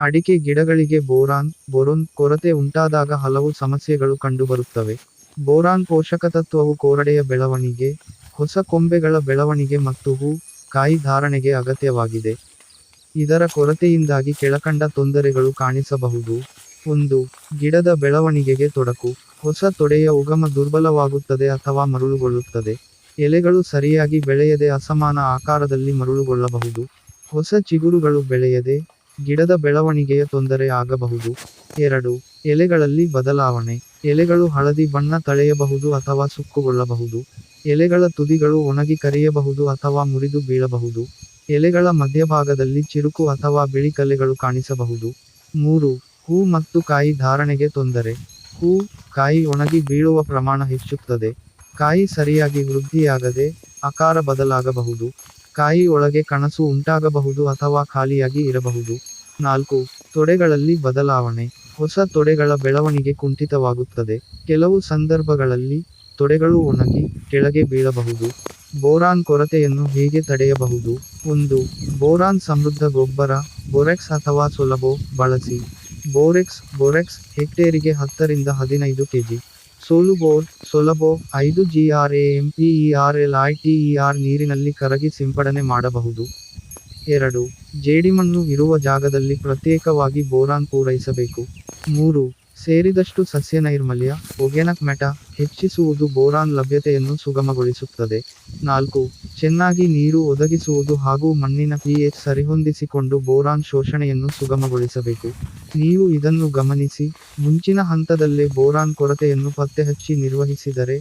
ಅಡಿಕೆ ಗಿಡಗಳಿಗೆ boron, boron ಕೊರತೆ ಉಂಟಾದಾಗ ಹಲವು ಸಮಸ್ಯೆಗಳು ಕಂಡುಬರುತ್ತವೆ. ಬೋರಾನ್ ಪೋಷಕತತ್ವವು ಕೋರಡೆಯ ಬೆಳವಣಿಗೆ, ಹೊಸ ಕೊಂಬೆಗಳ ಬೆಳವಣಿಗೆ ಮತ್ತು ಹೂ, ಕಾಯಿ ಧಾರಣೆಗೆ ಅಗತ್ಯವಾಗಿದೆ. ಇದರ ಕೊರತೆಯಿಂದಾಗಿ ಕೆಳಕಂಡ ತೊಂದರೆಗಳು ಕಾಣಿಸಬಹುದು. ಒಂದು, ಗಿಡದ ಬೆಳವಣಿಗೆಗೆ ತೊಡಕು. ಹೊಸ ತೊಡೆಯ ಉಗಮ ದುರ್ಬಲವಾಗುತ್ತದೆ ಅಥವಾ ಮರುಳುಗೊಳ್ಳುತ್ತದೆ. ಎಲೆಗಳು ಸರಿಯಾಗಿ ಬೆಳೆಯದೆ ಅಸಮಾನ ಆಕಾರದಲ್ಲಿ ಮರುಳುಗೊಳ್ಳಬಹುದು. ಹೊಸ ಚಿಗುರುಗಳು ಬೆಳೆಯದೆ ಗಿಡದ ಬೆಳವಣಿಗೆಯ ತೊಂದರೆ ಆಗಬಹುದು. ಎರಡು, ಎಲೆಗಳಲ್ಲಿ ಬದಲಾವಣೆ. ಎಲೆಗಳು ಹಳದಿ ಬಣ್ಣ ತಳೆಯಬಹುದು ಅಥವಾ ಸುಕ್ಕುಗೊಳ್ಳಬಹುದು. ಎಲೆಗಳ ತುದಿಗಳು ಒಣಗಿ ಕರಿಯಬಹುದು ಅಥವಾ ಮುರಿದು ಬೀಳಬಹುದು. ಎಲೆಗಳ ಮಧ್ಯಭಾಗದಲ್ಲಿ ಚಿರುಕು ಅಥವಾ ಬಿಳಿ ಕಲೆಗಳು ಕಾಣಿಸಬಹುದು. ಮೂರು, ಹೂ ಮತ್ತು ಕಾಯಿ ಧಾರಣೆಗೆ ತೊಂದರೆ. ಹೂ, ಕಾಯಿ ಒಣಗಿ ಬೀಳುವ ಪ್ರಮಾಣ ಹೆಚ್ಚುತ್ತದೆ. ಕಾಯಿ ಸರಿಯಾಗಿ ವೃದ್ಧಿಯಾಗದೆ ಆಕಾರ ಬದಲಾಗಬಹುದು. ಕಾಯಿ ಒಳಗೆ ಕಣಸು ಉಂಟಾಗಬಹುದು ಅಥವಾ ಖಾಲಿಯಾಗಿ ಇರಬಹುದು. ನಾಲ್ಕು, ತೊಡೆಗಳಲ್ಲಿ ಬದಲಾವಣೆ. ಹೊಸ ತೊಡೆಗಳ ಬೆಳವಣಿಗೆ ಕುಂಠಿತವಾಗುತ್ತದೆ. ಕೆಲವು ಸಂದರ್ಭಗಳಲ್ಲಿ ತೊಡೆಗಳು ಒಣಗಿ ಕೆಳಗೆ ಬೀಳಬಹುದು. ಬೋರಾನ್ ಕೊರತೆಯನ್ನು ಹೇಗೆ ತಡೆಯಬಹುದು? ಒಂದು, ಬೋರಾನ್ ಸಮೃದ್ಧ ಗೊಬ್ಬರ, ಬೊರೆಕ್ಸ್ ಅಥವಾ ಸುಲಭೋ, ಬಳಸಿ. ಬೋರೆಕ್ಸ್, ಬೊರೆಕ್ಸ್ ಹೆಕ್ಟೇರಿಗೆ ಹತ್ತರಿಂದ ಹದಿನೈದು ಕೆಜಿ. ಸೋಲುಬೋರ್ ಸೊಲಬೋ ಐದು ಜಿಆರ್ಎಎಂಪಿಇಆರ್ಎಲ್ಐಟಿಇಆರ್ ನೀರಿನಲ್ಲಿ ಕರಗಿ ಸಿಂಪಡಣೆ ಮಾಡಬಹುದು. ಎರಡು, ಜೇಡಿಮಣ್ಣು ಇರುವ ಜಾಗದಲ್ಲಿ ಪ್ರತ್ಯೇಕವಾಗಿ ಬೋರಾನ್ ಪೂರೈಸಬೇಕು. ಮೂರು, ಸೇರಿದಷ್ಟು ಸಸ್ಯ ನೈರ್ಮಲ್ಯ ಒಗೆನಕ್ ಮೆಟ ಹೆಚ್ಚಿಸುವುದು ಬೋರಾನ್ ಲಭ್ಯತೆಯನ್ನು ಸುಗಮಗೊಳಿಸುತ್ತದೆ. ನಾಲ್ಕು ಚೆನ್ನಾಗಿ ನೀರು ಒದಗಿಸುವುದು ಹಾಗೂ ಮಣ್ಣಿನ ಪಿಎಚ್ ಸರಿಹೊಂದಿಸಿಕೊಂಡು ಬೋರಾನ್ ಶೋಷಣೆಯನ್ನು ಸುಗಮಗೊಳಿಸಬೇಕು. ನೀವು ಇದನ್ನು ಗಮನಿಸಿ, ಮುಂಚಿನ ಹಂತದಲ್ಲೇ ಬೋರಾನ್ ಕೊರತೆಯನ್ನು ಪತ್ತೆಹಚ್ಚಿ ನಿರ್ವಹಿಸಿದರೆ,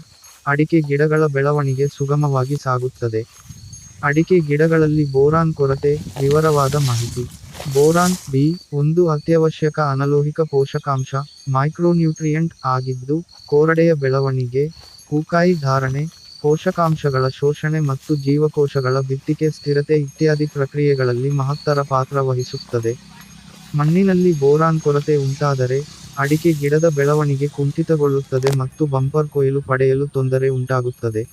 ಅಡಿಕೆ ಗಿಡಗಳ ಬೆಳವಣಿಗೆ ಸುಗಮವಾಗಿ ಸಾಗುತ್ತದೆ. ಅಡಿಕೆ ಗಿಡಗಳಲ್ಲಿ ಬೋರಾನ್ ಕೊರತೆ, ವಿವರವಾದ ಮಾಹಿತಿ. ಬೋರಾನ್ ಬಿ, ಒಂದು ಅತ್ಯವಶ್ಯಕ ಅನಲೋಹಿಕ ಪೋಷಕಾಂಶ, ಮೈಕ್ರೋನ್ಯೂಟ್ರಿಯೆಂಟ್ ಆಗಿದ್ದು, ಕೋರಡೆಯ ಬೆಳವಣಿಗೆ, ಹೂಕಾಯಿ ಧಾರಣೆ ಪೋಷಕಾಂಶಗಳ ಶೋಷಣೆ ಮತ್ತು ಜೀವಕೋಶಗಳ ಬಿತ್ತಿಕೆ, ಸ್ಥಿರತೆ ಇತ್ಯಾದಿ ಪ್ರಕ್ರಿಯೆಗಳಲ್ಲಿ ಮಹತ್ತರ ಪಾತ್ರ ವಹಿಸುತ್ತದೆ. ಮಣ್ಣಿನಲ್ಲಿ ಬೋರಾನ್ ಕೊರತೆ ಉಂಟಾದರೆ ಅಡಿಕೆ ಗಿಡದ ಬೆಳವಣಿಗೆ ಕುಂಠಿತಗೊಳ್ಳುತ್ತದೆ ಮತ್ತು ಬಂಪರ್ ಕೊಯ್ಲು ಪಡೆಯಲು ತೊಂದರೆ ಉಂಟಾಗುತ್ತದೆ.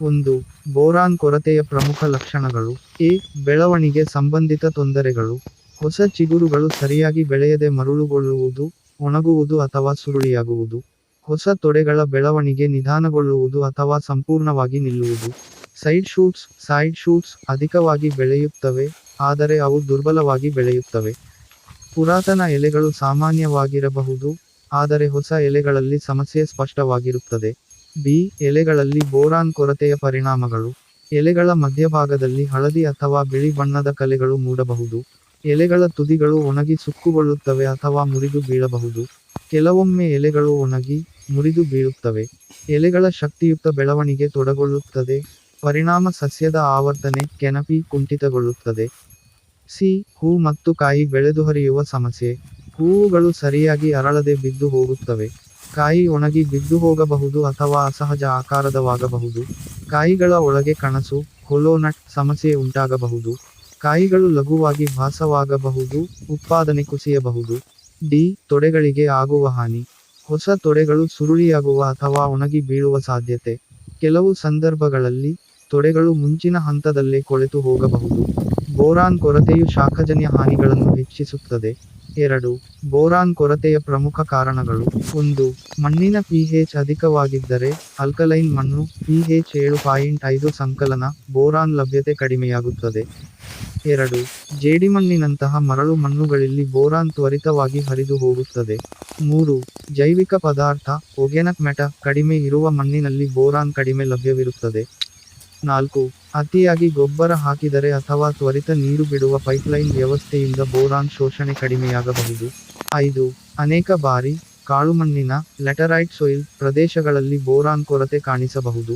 ಒಂದು, ಬೋರಾನ್ ಕೊರತೆಯ ಪ್ರಮುಖ ಲಕ್ಷಣಗಳು. ಎ, ಬೆಳವಣಿಗೆ ಸಂಬಂಧಿತ ತೊಂದರೆಗಳು. ಹೊಸ ಚಿಗುರುಗಳು ಸರಿಯಾಗಿ ಬೆಳೆಯದೆ ಮರುಳುಗೊಳ್ಳುವುದು, ಒಣಗುವುದು ಅಥವಾ ಸುರುಳಿಯಾಗುವುದು. ಹೊಸ ತೊಡೆಗಳ ಬೆಳವಣಿಗೆ ನಿಧಾನಗೊಳ್ಳುವುದು ಅಥವಾ ಸಂಪೂರ್ಣವಾಗಿ ನಿಲ್ಲುವುದು. ಸೈಡ್ ಶೂಟ್ಸ್ ಸೈಡ್ ಶೂಟ್ಸ್ ಅಧಿಕವಾಗಿ ಬೆಳೆಯುತ್ತವೆ, ಆದರೆ ಅವು ದುರ್ಬಲವಾಗಿ ಬೆಳೆಯುತ್ತವೆ. ಪುರಾತನ ಎಲೆಗಳು ಸಾಮಾನ್ಯವಾಗಿರಬಹುದು, ಆದರೆ ಹೊಸ ಎಲೆಗಳಲ್ಲಿ ಸಮಸ್ಯೆ ಸ್ಪಷ್ಟವಾಗಿರುತ್ತದೆ. ಬಿ, ಎಲೆಗಳಲ್ಲಿ ಬೋರಾನ್ ಕೊರತೆಯ ಪರಿಣಾಮಗಳು. ಎಲೆಗಳ ಮಧ್ಯಭಾಗದಲ್ಲಿ ಹಳದಿ ಅಥವಾ ಬಿಳಿ ಬಣ್ಣದ ಕಲೆಗಳು ಮೂಡಬಹುದು. ಎಲೆಗಳ ತುದಿಗಳು ಒಣಗಿ ಸುಕ್ಕುಗೊಳ್ಳುತ್ತವೆ ಅಥವಾ ಮುರಿದು ಬೀಳಬಹುದು. ಕೆಲವೊಮ್ಮೆ ಎಲೆಗಳು ಒಣಗಿ ಮುರಿದು ಬೀಳುತ್ತವೆ. ಎಲೆಗಳ ಶಕ್ತಿಯುಕ್ತ ಬೆಳವಣಿಗೆ ತೊಡಗೊಳ್ಳುತ್ತದೆ. ಪರಿಣಾಮ ಸಸ್ಯದ ಆವರ್ತನೆ ಕೆನಪಿ ಕುಂಠಿತಗೊಳ್ಳುತ್ತದೆ. ಸಿ, ಹೂ ಮತ್ತು ಕಾಯಿ ಬೆಳೆದುಹರಿಯುವ ಸಮಸ್ಯೆ. ಹೂವುಗಳು ಸರಿಯಾಗಿ ಅರಳದೆ ಬಿದ್ದು ಹೋಗುತ್ತವೆ. ಕಾಯಿ ಒಣಗಿ ಬಿದ್ದು ಹೋಗಬಹುದು ಅಥವಾ ಅಸಹಜ ಆಕಾರದವಾಗಬಹುದು. ಕಾಯಿಗಳ ಒಳಗೆ ಕಣಸು ಹೊಲೋನಟ್ ಸಮಸ್ಯೆ ಉಂಟಾಗಬಹುದು. ಕಾಯಿಗಳು ಲಘುವಾಗಿ ಭಾಸವಾಗಬಹುದು, ಉತ್ಪಾದನೆ ಕುಸಿಯಬಹುದು. ಡಿ, ತೊಡೆಗಳಿಗೆ ಆಗುವ ಹಾನಿ. ಹೊಸ ತೊಡೆಗಳು ಸುರುಳಿಯಾಗುವ ಅಥವಾ ಒಣಗಿ ಬೀಳುವ ಸಾಧ್ಯತೆ. ಕೆಲವು ಸಂದರ್ಭಗಳಲ್ಲಿ, ತೊಡೆಗಳು ಮುಂಚಿನ ಹಂತದಲ್ಲೇ ಕೊಳೆತು ಹೋಗಬಹುದು. ಬೋರಾನ್ ಕೊರತೆಯು ಶಾಖಜನ್ಯ ಹಾನಿಗಳನ್ನು ಹೆಚ್ಚಿಸುತ್ತದೆ. ಎರಡು, ಬೋರಾನ್ ಕೊರತೆಯ ಪ್ರಮುಖ ಕಾರಣಗಳು. ಒಂದು, ಮಣ್ಣಿನ ಪಿಹೆಚ್ ಅಧಿಕವಾಗಿದ್ದರೆ ಅಲ್ಕಲೈನ್ ಮಣ್ಣು ಪಿಹೆಚ್ ಏಳು ಪಾಯಿಂಟ್ ಐದು ಸಂಕಲನ, ಬೋರಾನ್ ಲಭ್ಯತೆ ಕಡಿಮೆಯಾಗುತ್ತದೆ. ಎರಡು. ಜೇಡಿಮಣ್ಣಿನಂತಹ ಮರಳು ಮಣ್ಣುಗಳಲ್ಲಿ ಬೋರಾನ್ ತ್ವರಿತವಾಗಿ ಹರಿದು ಹೋಗುತ್ತದೆ. ಮೂರು. ಜೈವಿಕ ಪದಾರ್ಥ ಒಗೆನಕ್ ಮೆಟ ಕಡಿಮೆ ಇರುವ ಮಣ್ಣಿನಲ್ಲಿ ಬೋರಾನ್ ಕಡಿಮೆ ಲಭ್ಯವಿರುತ್ತದೆ. ನಾಲ್ಕು. ಅತಿಯಾಗಿ ಗೊಬ್ಬರ ಹಾಕಿದರೆ ಅಥವಾ ತ್ವರಿತ ನೀರು ಬಿಡುವ ಪೈಪ್ಲೈನ್ ವ್ಯವಸ್ಥೆಯಿಂದ ಬೋರಾನ್ ಶೋಷಣೆ ಕಡಿಮೆಯಾಗಬಹುದು. ಐದು. ಅನೇಕ ಬಾರಿ ಕಾಳುಮಣ್ಣಿನ ಲೆಟರೈಟ್ ಸೊಯಿಲ್ ಪ್ರದೇಶಗಳಲ್ಲಿ ಬೋರಾನ್ ಕೊರತೆ ಕಾಣಿಸಬಹುದು.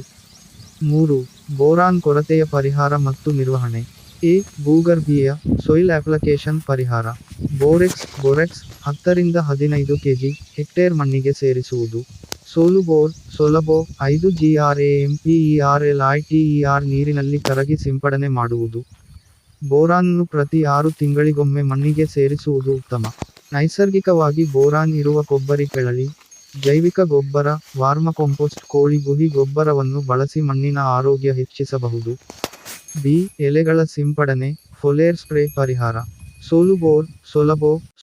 ಮೂರು. ಬೋರಾನ್ ಕೊರತೆಯ ಪರಿಹಾರ ಮತ್ತು ನಿರ್ವಹಣೆ. ಎ ಭೂಗರ್ಭೀಯ ಸೊಯಿಲ್ ಅಪ್ಲಿಕೇಶನ್ ಪರಿಹಾರ. ಬೋರೆಕ್ಸ್ ಬೋರೆಕ್ಸ್ ಹತ್ತರಿಂದ ಹದಿನೈದು ಕೆಜಿ ಹೆಕ್ಟೇರ್ ಮಣ್ಣಿಗೆ ಸೇರಿಸುವುದು. ಸೋಲುಬೋರ್ ಸೊಲಬೋ ಐದು ಜಿಆರ್ಎಎಂಪಿಇಆರ್ಎಲ್ಐಟಿಇಆರ್ ನೀರಿನಲ್ಲಿ ಕರಗಿ ಸಿಂಪಡಣೆ ಮಾಡುವುದು. ಬೋರಾನ್ನು ಪ್ರತಿ ಆರು ತಿಂಗಳಿಗೊಮ್ಮೆ ಮಣ್ಣಿಗೆ ಸೇರಿಸುವುದು ಉತ್ತಮ. ನೈಸರ್ಗಿಕವಾಗಿ ಬೋರಾನ್ ಇರುವ ಕೊಬ್ಬರಿ ಕೆಳಳಿ, ಜೈವಿಕ ಗೊಬ್ಬರ, ವಾರ್ಮ ಕಾಂಪೋಸ್ಟ್, ಕೋಳಿ, ಗುಹಿ ಗೊಬ್ಬರವನ್ನು ಬಳಸಿ ಮಣ್ಣಿನ ಆರೋಗ್ಯ ಹೆಚ್ಚಿಸಬಹುದು. ಬಿ ಎಲೆಗಳ ಸಿಂಪಡಣೆ ಫೊಲೇರ್ ಸ್ಪ್ರೇ ಪರಿಹಾರ ಸೋಲು ಬೋರ್ ಸೊಲಭೋ